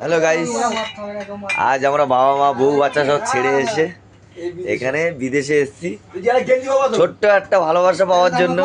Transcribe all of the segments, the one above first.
Hello guys আজ আমরা বাবা মা বউ বাচ্চা সব ছেড়ে এসে এখানে বিদেশে এসেছি। ছোট্ট একটা ভালোবাসা পাওয়ার জন্য।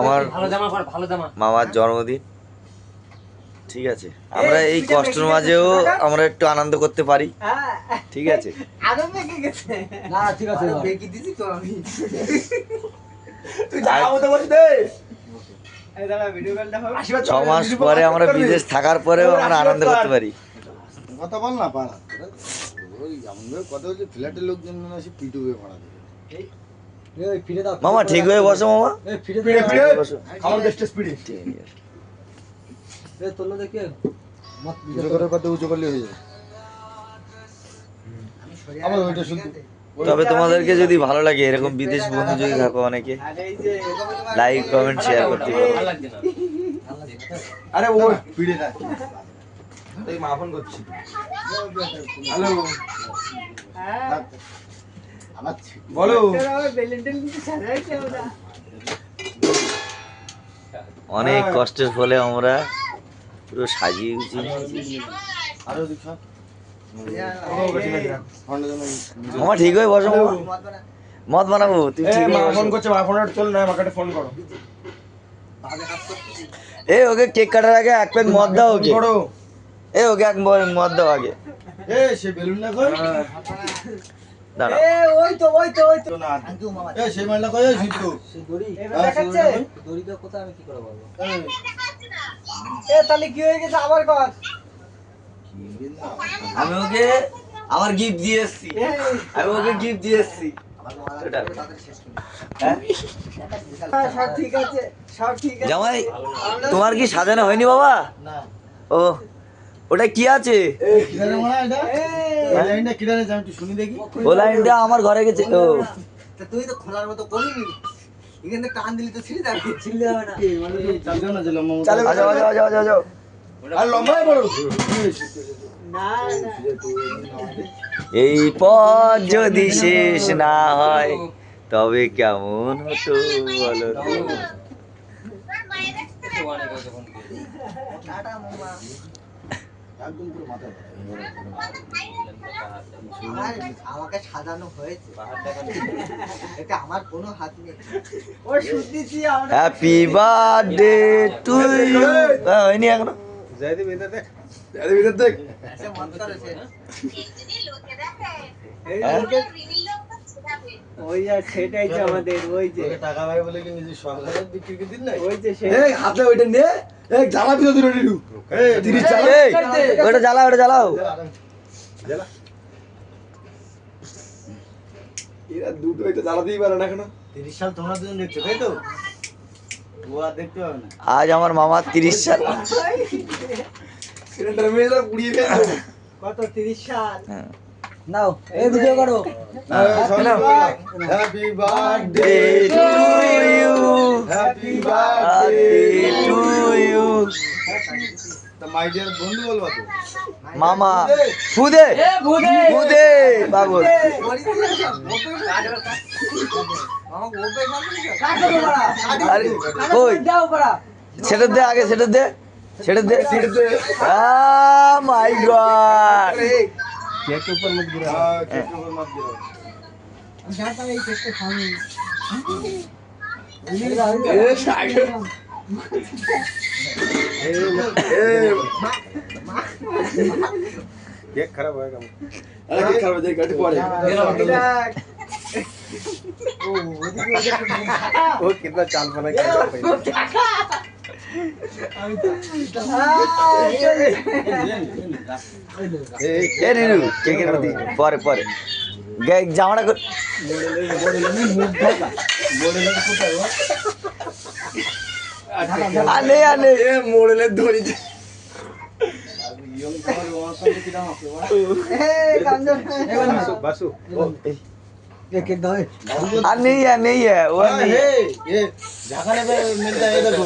আমার ভালো জামা পর ভালো জামা মামার জন্মদিন। ঠিক আছে। আমরা এই কষ্টের মাঝেও আমরা একটু আনন্দ করতে পারি। ঠিক আছে। না ঠিক আছে। ছ মাস পরে আমরা বিদেশ থাকার পরেও আমরা আনন্দ করতে পারি। কথা বল না পাড়া। কথা বলছে ফ্ল্যাটের লোকজন পিটুবে পাড়া। মামা ঠিক হয়ে বসো মামা। এই ফিরে ফিরে, দাও। ফিরে। বসো খাবার দেশটা স্পিডে এই তোলো দেখি? মত উঁচু কথা উঁচু করলে হয়ে যাবে। আবার ওইটা শুনতে। তবে তোমাদেরকে যদি ভালো লাগে এরকম বিদেশ বন্ধু যদি থাকো অনেকে লাইক কমেন্ট শেয়ার করতে পারো। আরে ও পিড়ে না এই মা ফোন করছি। হ্যালো বলো। অনেক কষ্টের ফলে আমরা পুরো সাজিয়ে গুছিয়ে আরও মামা ঠিক হয়ে বসো। মদ বানাবো তুই ঠিক বসো। করছে মা ফোন চল না আমাকে ফোন করো। এ ওকে কেক কাটার আগে এক প্যাক মদ দাও ওকে। করো। এ ওকে এক মদ দাও আগে। এ সে বেলুন না কই? দাঁড়া। তো না। এ সে মালটা কই শুনতো দড়ি। দেখাচ্ছে? দড়িটা কোথায় আমি কি করে বলব? আমি ওকে আমার গিফট দিয়ে এসছি। আমি ওকে গিফট দিয়ে এসছি। হ্যাঁ? জামাই তোমার কি সাজানো হয়নি বাবা? ও ওটা কি আছে? মনে ও লাইনটা আমার ঘরে গেছে ও। তুই তো খোলার মতো করিনি। এখানে টান দিলি তো ছিঁড়ে যাবে। হবে না আর বড় এই পথ যদি শেষ না হয় তবে কেমন হতো বলো তো? টাটা মামা একদম পুরো মাথায় আর আমাকে সাজানো হয়েছে। এটা আমার কোনো হাত নেই। ও শুনতেছি হ্যাপি বার্থডে টু ইউ হয়নি এখনও? দেখ। দেখ। ওই সেটাই তো আমাদের ওই যে। টাকা ভাই বলে কি নিজে সরকারের বিক্রি করে দিন না ওই যে সে এই হাতে ওইটা নে। এই জ্বালা দিও দিও দিও এই 30 জ্বালা। এই ওটা জ্বালাও ওটা জ্বালাও। জ্বালা। এরা দুটো হইতে জ্বালাতেই পারে না কেন? 30 সাল তোমরা দুজন দেখছ তাই তো? আজ আমার মামার তিরিশ সাল। সিলিন্ডার মেয়েরা পুড়িয়ে ফেলবে কত সাল হ্যাঁ। নাও এই ভিডিও করো happy birthday. Happy birthday. My dear বন্ধু বলবা তো? মামা ফুদে ফুদে পাগল। মামা আরে কই? সেটা দে আগে সেটা দে। छिड़ दे छिड़ दे माय हाँ। गॉड oh केक के ऊपर मत गिरा। हाँ, केक के ऊपर मत गिरा। जाता है केक पे खाऊँगी ए। साइड केक खराब होएगा। अरे केक खराब हो जाएगा कट पड़े। ओ कितना चाल बना के এ রিরু কেকের প্রতি পরে পরে গে- জামাটা কর- আনে আনে মোড়লে ধরি बासु এক এক দাও আর নেই আর নেই है वो नहीं है ये झाखाने पे मिलता है देखो